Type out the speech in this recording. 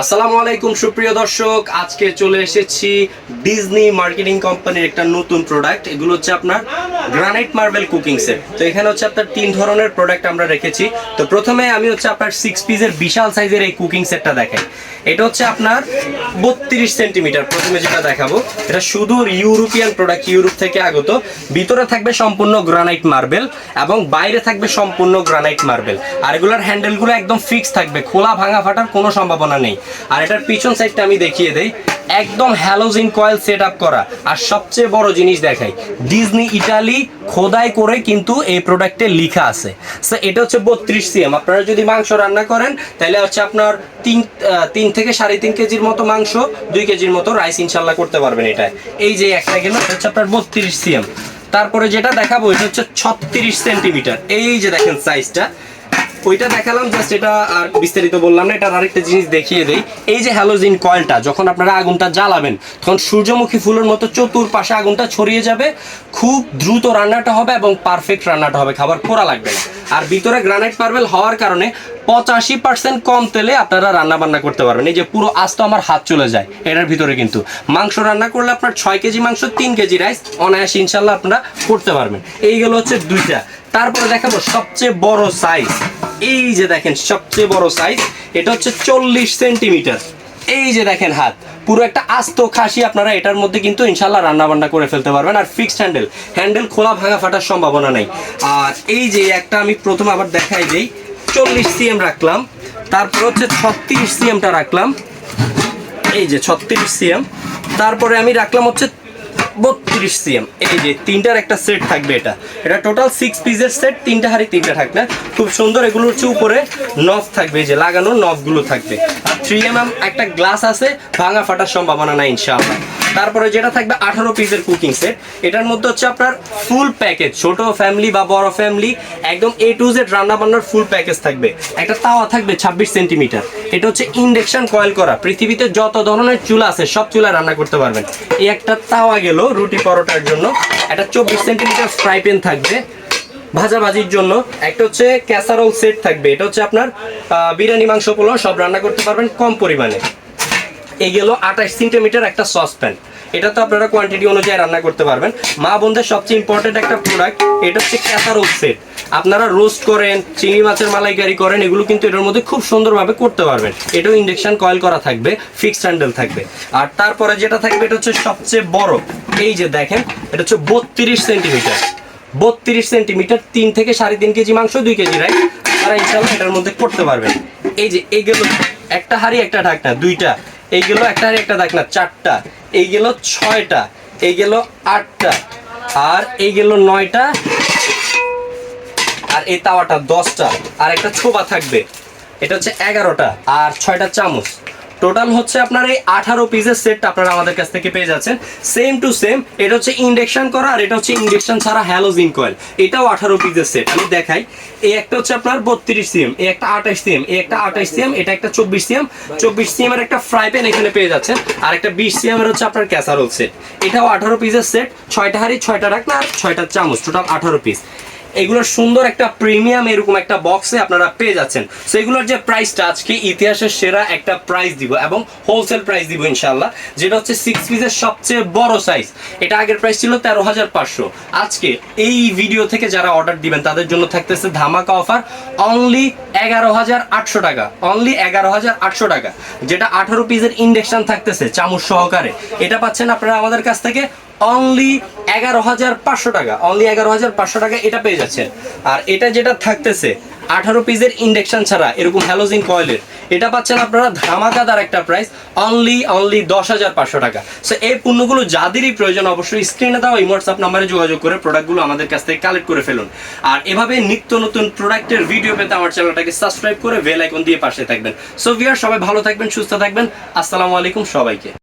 আসসালামু আলাইকুম, সুপ্রিয় দর্শক। আজকে চলে এসেছি ডিজনি মার্কেটিং কোম্পানির একটা নতুন প্রোডাক্ট এগুলো হচ্ছে আপনার গ্রানাইট মার্বেল কুকিং সেট তো এখানে হচ্ছে আপনার তিন ধরনের প্রোডাক্ট আমরা রেখেছি। তো প্রথমে আমি হচ্ছে আপনার সিক্স পিসের বিশাল সাইজের এই কুকিং সেটটা দেখাই। এটা হচ্ছে আপনার বত্রিশ সেন্টিমিটার প্রথমে যেটা দেখাবো, এটা শুধু ইউরোপিয়ান প্রোডাক্ট ইউরোপ থেকে আগত। ভিতরে থাকবে সম্পূর্ণ গ্রানাইট মার্বেল এবং বাইরে থাকবে সম্পূর্ণ গ্রানাইট মার্বেল আর এগুলোর হ্যান্ডেলগুলো একদম ফিক্স থাকবে। খোলা ভাঙা ফাটার কোনো সম্ভাবনা নেই। আর এটার পিছন সাইডটা আমি দেখিয়ে দেই। একদম হ্যালোজিন কয়েল সেট করা। আর সবচেয়ে বড় জিনিস দেখাই ডিজনি ইটালি খোদাই করে কিন্তু এই প্রোডাক্টে লিখা আছে। এটা হচ্ছে বত্রিশ সিএম আপনারা যদি মাংস রান্না করেন, তাহলে হচ্ছে আপনার তিন তিন থেকে সাড়ে তিন কেজির মতো মাংস, দুই কেজির মতো রাইস ইনশাল্লাহ করতে পারবেন এটা এই যে একটা গেল হচ্ছে আপনার বত্রিশ সিএম তারপরে যেটা দেখাবো, এটা হচ্ছে ছত্রিশ সেন্টিমিটার এই যে দেখেন সাইজটা ওইটা দেখালাম জাস্ট এটা আর বিস্তারিত বললাম না, এটার আরেকটা জিনিস দেখিয়ে দেই। এই যে হ্যালোজিন কয়েলটা যখন আপনারা আগুনটা জ্বালাবেন, তখন সূর্যমুখী ফুলের মতো চতুর্পাশে আগুনটা ছড়িয়ে যাবে। খুব দ্রুত রান্নাটা হবে এবং পারফেক্ট রান্নাটা হবে, খাবার পোড়া লাগবে না। আর ভিতরে গ্রানাইট মার্বেল হওয়ার কারণে পঁচাশি পার্সেন্ট কম তেলে আপনারা রান্না বান্না করতে পারবেন। এই যে পুরো আস্ত আমার হাত চলে যায়, এটার ভিতরে কিন্তু। মাংস রান্না করলে আপনার ছয় কেজি মাংস, তিন কেজি রাইস অনায়াসে ইনশাল্লাহ আপনারা করতে পারবেন। এইগুলো হচ্ছে দুইটা। তারপরে দেখাবো সবচেয়ে বড় সাইজ এই যে দেখেন, সবচেয়ে বড় সাইজ এটা হচ্ছে চল্লিশ সেন্টিমিটার এই যে দেখেন হাত, পুরো একটা আস্ত খাসি আপনারা এটার মধ্যে কিন্তু ইনশাল্লাহ রান্না বান্না করে ফেলতে পারবেন। আর ফিক্সড হ্যান্ডেল হ্যান্ডেল খোলা ভাঙা ফাটার সম্ভাবনা নেই। আর এই যে একটা আমি প্রথমে আবার দেখাই দেই, চল্লিশ সিএম রাখলাম, তারপর হচ্ছে ছত্রিশ সিএমটা রাখলাম। এই যে ছত্রিশ সিএম তারপরে আমি রাখলাম হচ্ছে বত্রিশ সিএম। এই যে তিনটার একটা সেট থাকবে এটা। এটা টোটাল সিক্স পিসের সেট তিনটা হাড়ি, তিনটা থাকবে খুব সুন্দর এগুলো হচ্ছে উপরে নফ থাকবে যে লাগানো নফগুলো থাকবে। আর থ্রি এম একটা গ্লাস আছে, ভাঙা ফাটার সম্ভাবনা নাই, ইনশাআল্লাহ। তারপরে যেটা থাকবে আঠারো পিসের কুকিং সেট এটার মধ্যে হচ্ছে আপনার ফুল প্যাকেজ ছোট ফ্যামিলি বা বড় ফ্যামিলি একদম এ টু জেড রান্না বান্নার ফুল প্যাকেজ থাকবে। একটা তাওয়া থাকবে ছাব্বিশ সেন্টিমিটার এটা হচ্ছে ইন্ডাকশন কয়েল করা। পৃথিবীতে যত ধরনের চুলা আছে, সব চুলা রান্না করতে পারবেন। এই একটা তাওয়া গেল রুটি পরোটার জন্য। একটা চব্বিশ সেন্টিমিটার ফ্রাই প্যান থাকবে ভাজাভাজির জন্য। একটা হচ্ছে ক্যাসারোল সেট থাকবে। এটা হচ্ছে আপনার বিরিয়ানি, মাংস, পোলাও, সব রান্না করতে পারবেন কম পরিমাণে। এই গেল আঠাশ সেন্টিমিটার একটা সসপ্যান। এটা তো আপনারা কোয়ান্টিটি অনুযায়ী রান্না করতে পারবেন। মা বোনদের সবচেয়ে ইম্পর্টেন্ট একটা প্রোডাক্ট এটা হচ্ছে ক্যাসারোল সেট আপনারা রোস্ট করেন, চিংড়ি মাছের মালাইকারি করেন, এগুলো কিন্তু এটার মধ্যে খুব সুন্দরভাবে করতে পারবেন। এটাও ইন্ডাকশন কয়েল করা থাকবে ফিক্সড হ্যান্ডেল থাকবে। আর তারপরে যেটা থাকবে, এটা হচ্ছে সবচেয়ে বড়। এই যে দেখেন, এটা হচ্ছে বত্রিশ সেন্টিমিটার। বত্রিশ সেন্টিমিটার, তিন থেকে সাড়ে তিন কেজি মাংস, দুই কেজি রাইস তারা ইনশাল্লাহ এটার মধ্যে করতে পারবেন। এই যে এইগুলো একটা হাড়ি, একটা ঢাকনা, দুইটা। এইগুলো একটা আর একটা দেখ না, চারটা। এই গেল ছয়টা এই গেল আটটা, আর এই গেল নয়টা, আর এই তাওয়াটা দশটা, আর একটা ছোবা থাকবে। এটা হচ্ছে এগারোটা, আর ছয়টা চামচ। টোটাল হচ্ছে আপনার এই আঠারো পিসের সেটটা আপনারা আমাদের কাছ থেকে পেয়ে যাচ্ছেন। সেম টু সেম এটা হচ্ছে ইন্ডাকশন করা আর এটা হচ্ছে ইন্ডাকশন ছাড়া হ্যালোজিন কয়েল এটাও আঠারো পিসের সেট আমি দেখাই। এই একটা হচ্ছে আপনার বত্রিশ সিএম এই একটা আঠাশ সিএম এই একটা আঠাশ সিএম এটা একটা চব্বিশ সিএম চব্বিশ সিএম এর একটা ফ্রাই প্যান এখানে পেয়ে যাচ্ছেন। আর একটা বিশ সিএম এর হচ্ছে আপনার ক্যাসারোল সেট এটাও আঠারো পিসের সেট ছয়টা হাড়ি, ছয়টা রাখনা আর ছয়টা চামচ টোটাল আঠারো পিস এগুলোর সুন্দর একটা প্রিমিয়াম এরকম একটা বক্সে আপনারা পেয়ে যাচ্ছেন। সো এগুলোর যে প্রাইসটা আজকে ইতিহাসের সেরা একটা প্রাইস দিব এবং হোলসেল প্রাইস দিব ইনশাল্লাহ যেটা হচ্ছে সিক্স পিসের সবচেয়ে বড় সাইজ এটা আগের প্রাইস ছিল তেরো হাজার পাঁচশো। আজকে এই ভিডিও থেকে যারা অর্ডার দিবেন, তাদের জন্য থাকতেছে ধামাকা অফার অনলি এগারো হাজার আটশো টাকা। অনলি এগারো হাজার আটশো টাকা, যেটা আঠারো পিসের ইন্ডেকশন থাকতেছে চামচ সহকারে। এটা পাচ্ছেন আপনারা আমাদের কাছ থেকে অনলি এগারো হাজার পাঁচশো টাকা। অনলি এগারো হাজার পাঁচশো টাকা এটা পেয়ে যাচ্ছেন। আর এটা যেটা থাকতেছে, আঠারো পিসের ইন্ডেকশন ছাড়া, এরকম হ্যালোজিন কয়েলের এটা পাচ্ছেন আপনারা ধামাকাদার একটা প্রাইস অনলি অনলি দশ হাজার পাঁচশো টাকা। সো এই পণ্যগুলো যাদেরই প্রয়োজন, অবশ্যই স্ক্রিনে দেওয়া এই হোয়াটসঅ্যাপ নাম্বারে যোগাযোগ করে প্রোডাক্টগুলো আমাদের কাছ থেকে কালেক্ট করে ফেলুন। আর এভাবে নিত্য নতুন প্রোডাক্টের ভিডিও পেতে আমার চ্যানেলটাকে সাবস্ক্রাইব করে বেল আইকন দিয়ে পাশে থাকবেন। সো ভিয়ার সবাই ভালো থাকবেন, সুস্থ থাকবেন। আসসালামু আলাইকুম সবাইকে।